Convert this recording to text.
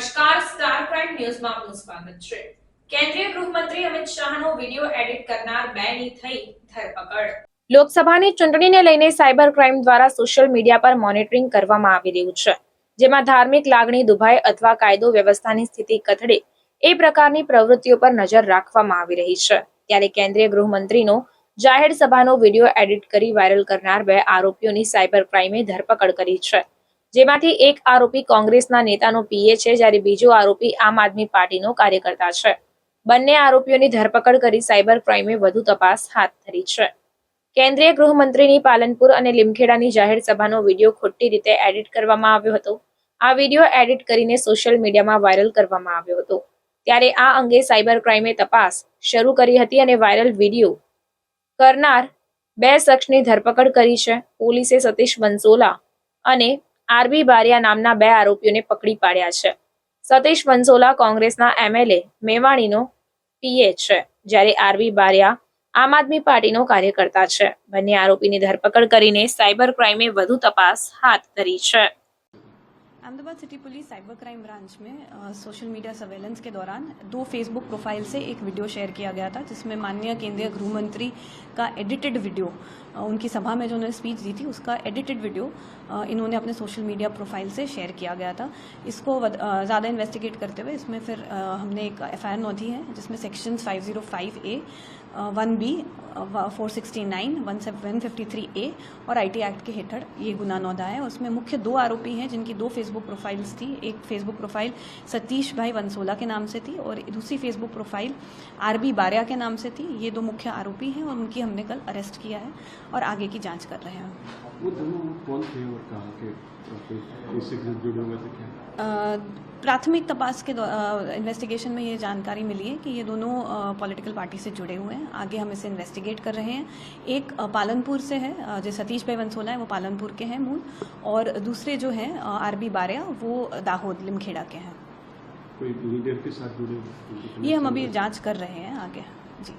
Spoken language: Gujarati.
નમસ્કાર, સ્ટાર પ્રાઇમ ન્યૂઝમાં આપનું સ્વાગત છે. કેન્દ્રીય ગૃહમંત્રી અમિત શાહનો વિડિયો એડિટ કરનાર બેની થઈ ધરપકડ. લોકસભાની ચૂંટણીને લઈને સાયબર ક્રાઇમ દ્વારા સોશિયલ મીડિયા પર મોનિટરિંગ કરવામાં આવી રહ્યું છે, જેમાં ધાર્મિક લાગણી દુભાય અથવા કાયદો વ્યવસ્થાની સ્થિતિ કથળે એ પ્રકારની પ્રવૃત્તિઓ પર નજર રાખવામાં આવી રહી છે. ત્યારે કેન્દ્રીય ગૃહમંત્રીનો જાહેર સભાનો વીડિયો એડિટ કરી વાયરલ કરનાર બે આરોપીઓની સાયબર ક્રાઇમે ધરપકડ કરી છે. જેમાંથી એક આરોપી કોંગ્રેસના નેતાનો પીએ છે, જ્યારે બીજો આરોપી આમ આદમી પાર્ટીનો કાર્યકર્તા છે. બંને આરોપીઓની ધરપકડ કરી સાયબર ક્રાઇમે વધુ તપાસ હાથ ધરી છે. કેન્દ્રીય ગૃહમંત્રીની પાલનપુર અને લીમખેડાની જાહેર સભાનો વીડિયો ખોટી રીતે એડિટ કરવામાં આવ્યો હતો. આ વીડિયો એડિટ કરીને સોશિયલ મીડિયામાં વાયરલ કરવામાં આવ્યો હતો. ત્યારે આ અંગે સાયબર ક્રાઇમે તપાસ શરૂ કરી હતી અને વાયરલ વીડિયો કરનાર બે શખ્સની ધરપકડ કરી છે. પોલીસે સતીશ બંસોલા અને આરબી બારિયા નામના બે આરોપીઓને પકડી પાડ્યા છે સતીશ વંસોલા કોંગ્રેસના એમએલએ મેવાણીનો પીએ છે જ્યારે આરબી બારિયા આમ આદમી પાર્ટીનો કાર્યકર્તા છે બંને આરોપીની ધરપકડ કરીને સાયબર ક્રાઇમે વધુ તપાસ હાથ ધરી છે Ahmedabad city police cyber crime branch में अ, सोशल मीडिया सर्वेलेंस के दौरान दो फेसबुक प्रोफाइल से एक वीडियो शेयर किया गया था जिसमें माननीय केंद्रीय गृह मंत्री का एडिटेड वीडियो अ, उनकी सभा में जो उन्होंने स्पीच दी थी, उसका एडिटेड वीडियो इन्होंने अपने सोशल मीडिया प्रोफ़ाइल से शेयर किया गया था। इसको ज़्यादा इन्वेस्टिगेट करते हुए इसमें फिर हमने एक एफ़ आई नोंधी है, जिसमें section five zero five A one B four sixty nine one one fifty three A और आईटी एक्ट के हेठड़ ये गुना नोंधा है। उसमें मुख्य दो आरोपी हैं, जिनकी दो फेसबुक प्रोफाइल्स थी। एक फेसबुक प्रोफ़ाइल सतीश भाई वंसोला के नाम से थी और दूसरी फेसबुक प्रोफ़ाइल आरबी बारिया के नाम से थी। ये दो मुख्य आरोपी हैं और उनकी हमने कल अरेस्ट किया है। और आगे की जाँच कर रहे हैं। वो दोनों कौन थे और कहाँ के? इससे जुड़े हुए थे क्या? प्राथमिक तपास के इन्वेस्टिगेशन में ये जानकारी मिली है कि ये दोनों पॉलिटिकल पार्टी से जुड़े हुए हैं। आगे हम इसे इन्वेस्टिगेट कर रहे हैं। एक पालनपुर से है। जो सतीश भाई वंसोला है वो पालनपुर के हैं मूल। और दूसरे जो हैं आरबी बारिया वो दाहोद लिमखेड़ा के हैं। कोई लीडर के साथ जुड़े ये हम अभी जाँच कर रहे हैं आगे। जी।